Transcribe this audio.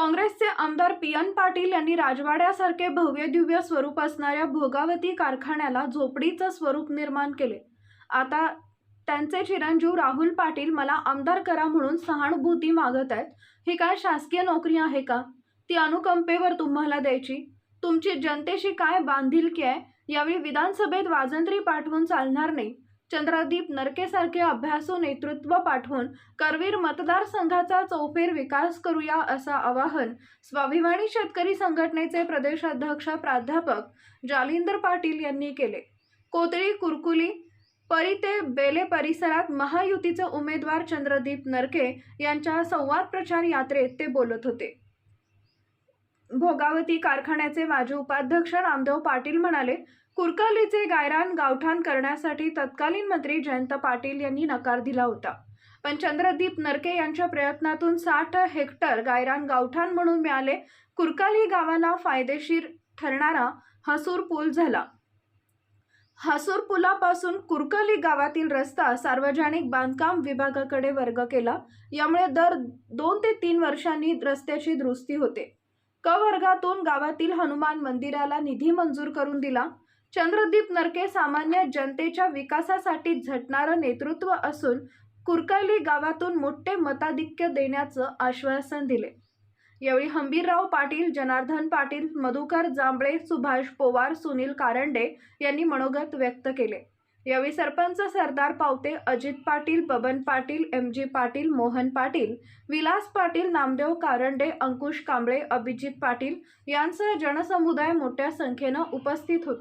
काँग्रेसचे आमदार P N Patil यांनी राजवाड्यासारखे भव्य दिव्य स्वरूप असणाऱ्या भोगावती कारखान्याला झोपडीचं स्वरूप निर्माण केले. आता त्यांचे चिरंजीव राहुल पाटील मला आमदार करा म्हणून सहानुभूती मागत आहेत. ही काय शासकीय नोकरी आहे का? ती अनुकंपेवर तुम्हाला द्यायची. तुमची जनतेशी काय बांधिलकी आहे? यावेळी विधानसभेत वाजंत्री पाठवून चालणार नाही. चंद्रदीप नरकेसारखे अभ्यासू नेतृत्व पाठवून करवीर मतदारसंघाचा चौफेर विकास करूया असं आवाहन. स्वाभिमानी शेतकरी संघटनेचे प्रदेशाध्यक्ष प्राध्यापक जालिंदर पाटील यांनी केले. कोतळी कुरकुली परिते बेले परिसरात महायुतीचे उमेदवार चंद्रदीप नरके यांच्या संवाद प्रचार यात्रेत ते बोलत होते. भोगावती कारखान्याचे माजी उपाध्यक्ष नामदेव पाटील म्हणाले कुरकालीचे गायरान गावठाण करण्यासाठी तत्कालीन मंत्री जयंत पाटील यांनी नकार दिला होता. पण चंद्रदीप नरके यांच्या प्रयत्नातून साठ हेक्टर गायरान गावठाण म्हणून मिळाले कुरकाली गावाला फायदेशीर ठरणारा हसूर पूल झाला. हसूर पुलापासून कुरकली गावातील रस्ता सार्वजनिक बांधकाम विभागाकडे वर्ग केला यामुळे दर दोन ते तीन वर्षांनी रस्त्याची दुरुस्ती होते. क वर्गातून गावातील हनुमान मंदिराला निधी मंजूर करून दिला. चंद्रदीप नरके सामान्य जनतेच्या विकासासाठी झटणारं नेतृत्व असून कुरकली गावातून मोठे मताधिक्य देण्याचं आश्वासन दिले. यावेळी हंबीरराव पाटील जनार्दन पाटील मधुकर जांभळे सुभाष पोवार सुनील कारंडे यांनी मनोगत व्यक्त केले. यावेळी सरपंच सरदार पावते अजित पाटील बबन पाटील एम जी पाटील मोहन पाटील विलास पाटील नामदेव कारंडे अंकुश कांबळे अभिजित पाटील यांसह जनसमुदाय मोठ्या संख्येनं उपस्थित होते.